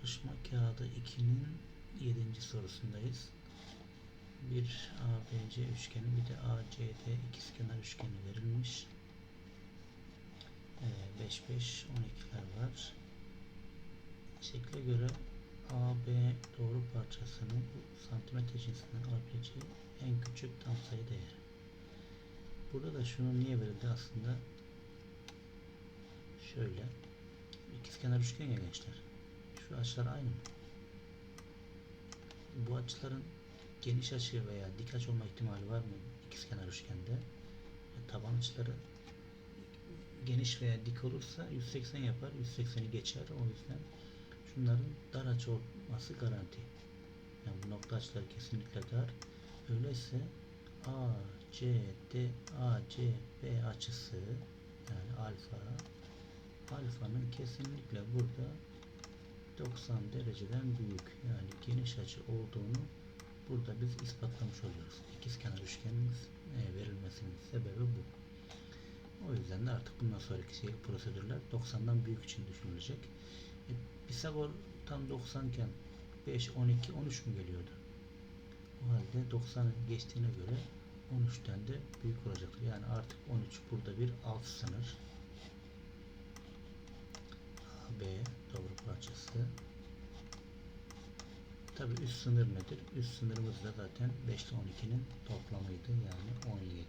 Çalışma kağıdı 2'nin 7. sorusundayız. Bir ABC üçgeni bir de ACD ikizkenar üçgeni verilmiş. Ee, 5 5 12'ler var. Şekle göre AB doğru parçasının santimetre cinsinden alabileceği en küçük tam sayı değeri. Burada da şunun niye verildi aslında şöyle ikizkenar üçgen ya gençler. Açılar aynı mı? Bu açıların geniş açı veya dik açı olma ihtimali var mı ikizkenar üçgende? Taban açıları geniş veya dik olursa 180 yapar. 180'i geçer. O yüzden şunların dar açı olması garanti. Yani bu nokta açıları kesinlikle dar. Öyleyse A, C, D, A, C, B açısı yani alfa alfanın kesinlikle burada 90 dereceden büyük yani geniş açı olduğunu burada biz ispatlamış oluyoruz. İkizkenar üçgenin e, verilmesinin sebebi bu. O yüzden de artık bundan sonraki şey, prosedürler 90'dan büyük için düşünülecek. E, Pisagor tam 90 iken 5, 12, 13 mü geliyordu? O halde 90'ı geçtiğine göre 13'ten de büyük olacaktır. Yani artık 13 burada bir alt sınır. AB Tabi üst sınır nedir? Üst sınırımız da zaten 5 ile 12'nin toplamıydı. Yani 17.